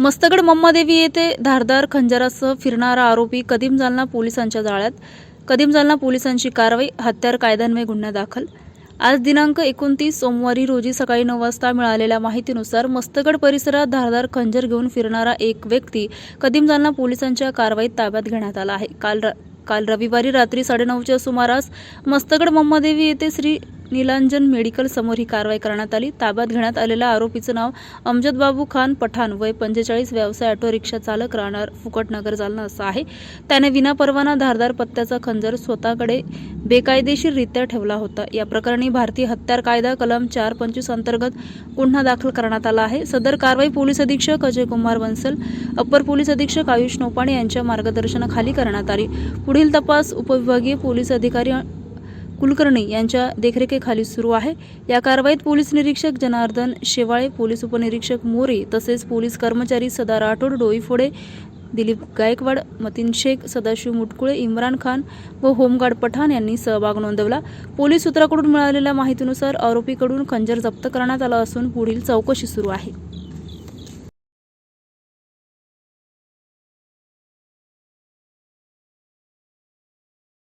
मस्तगड मम्मादेवी येथे धारदार खंजरासह फिरणारा आरोपी कदीम जालना पोलिसांच्या जाळ्यात. कदीम जालना पोलिसांची कारवाई हत्यार कायद्यान्वये गुन्हा दाखल. आज दिनांक एकोणतीस सोमवारी रोजी सकाळी नऊ वाजता मिळालेल्या माहितीनुसार मस्तगड परिसरात धारदार खंजर घेऊन फिरणारा एक व्यक्ती कदीम जालना पोलिसांच्या कारवाईत ताब्यात घेण्यात आला आहे. काल र- काल रविवारी रात्री साडेनऊच्या सुमारास मस्तगड मम्मादेवी येथे श्री निलांजन मेडिकल समोर ही कारवाई करण्यात आली. ताब्यात घेण्यात आलेल्या आरोपीचं नाव अमजद बाबू खान पठाण. वय पंचेचाळीस व्यवसाय ऑटो रिक्षा चालक राहणार फुकटनगर जालना असं आहे. त्याने विनापरवाना धारदार पत्त्याचा खंजर स्वतःकडे बेकायदेशीररित्या ठेवला होता. या प्रकरणी भारतीय हत्यार कायदा कलम चार पंचवीस अंतर्गत गुन्हा दाखल करण्यात आला आहे. सदर कारवाई पोलीस अधीक्षक अजय कुमार बन्सल अप्पर पोलीस अधीक्षक आयुष नोपाणे यांच्या मार्गदर्शनाखाली करण्यात आली. पुढील तपास उपविभागीय पोलीस अधिकारी कुलकर्णी यांच्या देखरेखीखाली सुरू आहे. या कारवाईत पोलीस निरीक्षक जनार्दन शेवाळे पोलीस उपनिरीक्षक मोरे तसेच पोलीस कर्मचारी सदा राठोड डोईफोडे दिलीप गायकवाड मतीन शेख सदाशिव मुटकुळे इम्रान खान व होमगार्ड पठाण यांनी सहभाग नोंदवला. पोलीस सूत्राकडून मिळालेल्या माहितीनुसार आरोपीकडून खंजर जप्त करण्यात आला असून पुढील चौकशी सुरू आहे.